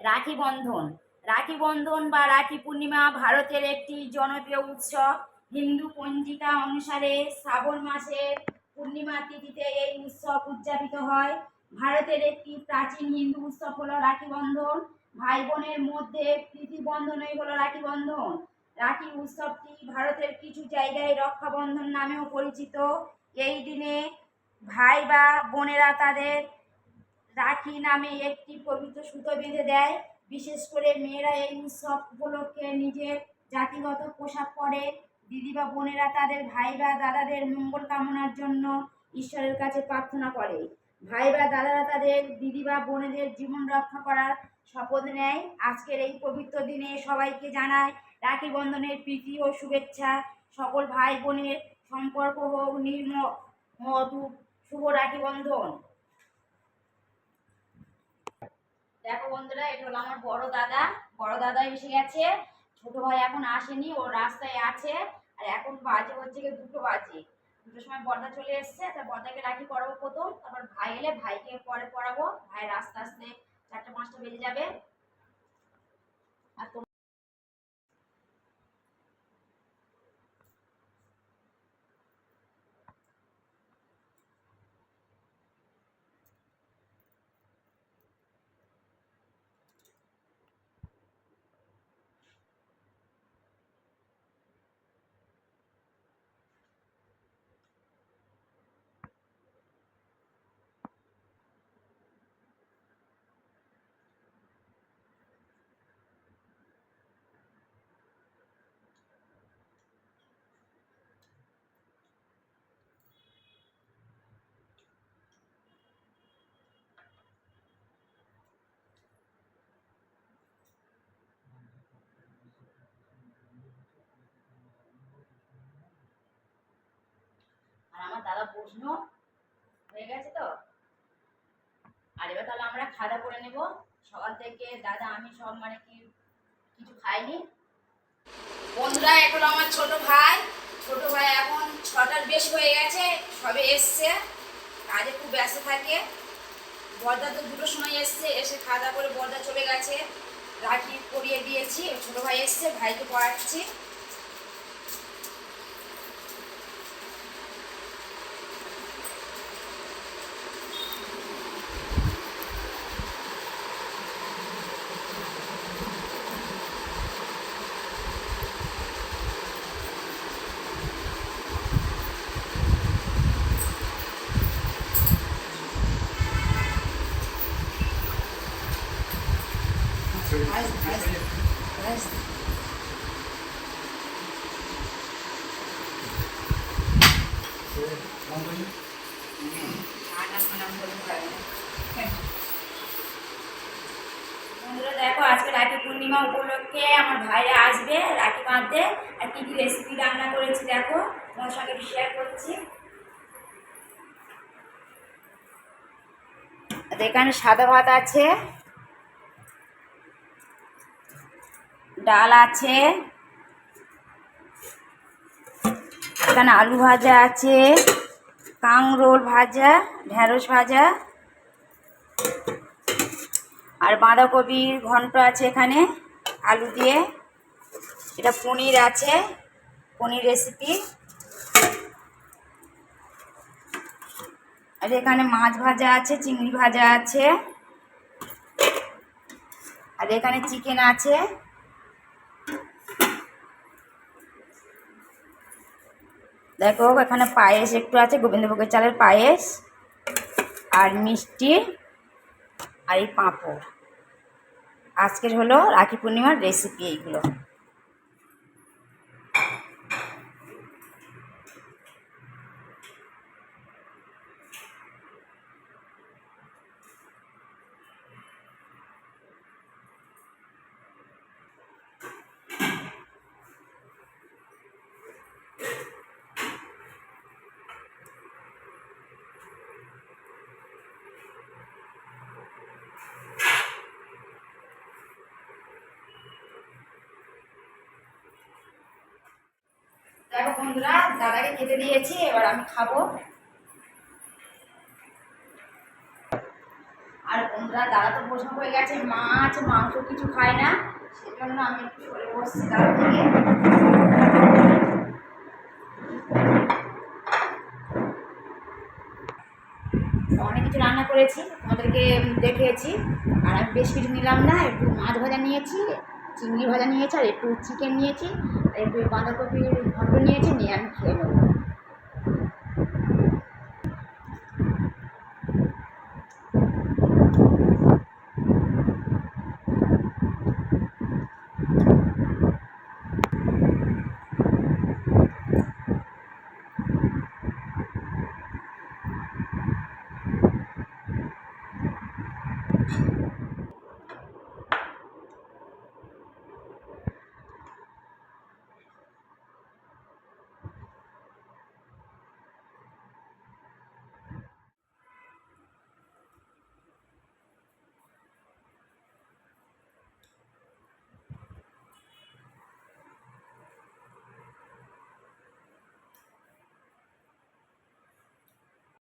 রাখি বন্ধন রাখি বন্ধন বা রাখি পূর্ণিমা ভারতের একটি জনপ্রিয় উৎসব। হিন্দু পঞ্জিকা অনুসারে শ্রাবণ মাসের পূর্ণিমা তিথিতে এই উৎসব উদযাপিত হয়। ভারতের একটি প্রাচীন হিন্দু উৎসব হলো রাখি বন্ধন ভাই বোনের মধ্যে প্রীতি বন্ধনই হলো রাখি বন্ধন রাখি উৎসবটি ভারতের কিছু জায়গায় রক্ষাবন্ধন নামেও পরিচিত। এই দিনে ভাই বা বোনেরা তাদের রাখি নামে একটি পবিত্র সুতো বেঁধে দেয়। বিশেষ করে মেয়েরা এই উৎসব উপলক্ষে নিজের জাতিগত পোশাক পরে। দিদি বা বোনেরা তাদের ভাই বা দাদাদের মঙ্গল কামনার জন্য ঈশ্বরের কাছে প্রার্থনা করে। ভাই বা দাদারা তাদের দিদি বা বোনেদের জীবন রক্ষা করার শপথ নেয়। আজকের এই পবিত্র দিনে সবাইকে জানায় রাখি বন্ধনের প্রীতি ও শুভেচ্ছা। সকল ভাই বোনের সম্পর্ক হোক, নির্ম মধু শুভ রাখি বন্ধন। দেখো বন্ধুরা, এটা হলো আমার বড় দাদা। বড় দাদা এসে গেছে। ছোট ভাই এখন আসেনি, ও রাস্তায় আছে। আর এখন বাজে হচ্ছে গিয়ে দুটো বাজে। দুটোর সময় বর্দা চলে এসছে তার বর্দাকে রাখি পড়াবো প্রথম। তারপর ভাই এলে ভাইকে পরে পড়াবো ভাই আস্তে আস্তে চারটে পাঁচটা বেজে যাবে। আর দাদা বসনো হয়ে গেছে তো? আর এবার তাহলে আমরা খাওয়া করে নেব। সকাল থেকে দাদা, আমি সব মানে কি কিছু খাইনি। বন্ধুরা, এখন আমার ছোট ভাই। ছোট ভাই এখন ছটার বেশ হয়ে গেছে, সবে এসছে। কাজে খুব ব্যস্ত থাকে। বর্দা তো দুটোর সময় এসছে, এসে খাওয়া দাওয়া করে বর্দা চলে গেছে। রাখি পরিয়ে দিয়েছি, ছোট ভাই এসছে, ভাইকে পড়াচ্ছি। বন্ধুরা, দেখো, আজকে রাখি পূর্ণিমা উপলক্ষে আমার ভাইরা আসবে রাখি বাঁধতে। আর কী কী রেসিপি রান্না করেছি, দেখো তোমার সঙ্গে শেয়ার করছি। এখানে সাদা ভাত আছে। ডাল আছে। এখানে আলু ভাজা আছে। কাংরোল ভাজা, ঢেঁড়স ভাজা। আর বাঁধাকপির ঘন্ট আছে এখানে, আলু দিয়ে। এটা পনির আছে, পনির রেসিপি আর এখানে মাছ ভাজা আছে, চিংড়ি ভাজা আছে। আর এখানে চিকেন আছে। দেখো এখানে পায়েস একটু আছে, গোবিন্দভোগের চালের পায়েস আর মিষ্টি আর এই পাঁপড়। আজকের হলো রাখি পূর্ণিমার রেসিপি এইগুলো। দেখো বন্ধুরা, দাদাকে খেতে দিয়েছি, এবার আমি খাব। আর বন্ধুরা, দাদা তো বসে হয়ে গেছে, মাছ, মাংস কিছু খায় না, সেজন্য আমি একটু সরে বসছি দাদা থেকে অনেক কিছু রান্না করেছি, তোমাদেরকে দেখিয়েছি, আর আমি বেশ কিছু নিলাম না, একটু মাছ ভাজা নিয়েছি, চিংড়ি ভাজা নিয়েছি, আর একটু চিকেন নিয়েছি। একটু বাঁধাকপির ঘন্ট নিয়েছি নিয়ে আমি খেয়ে নেব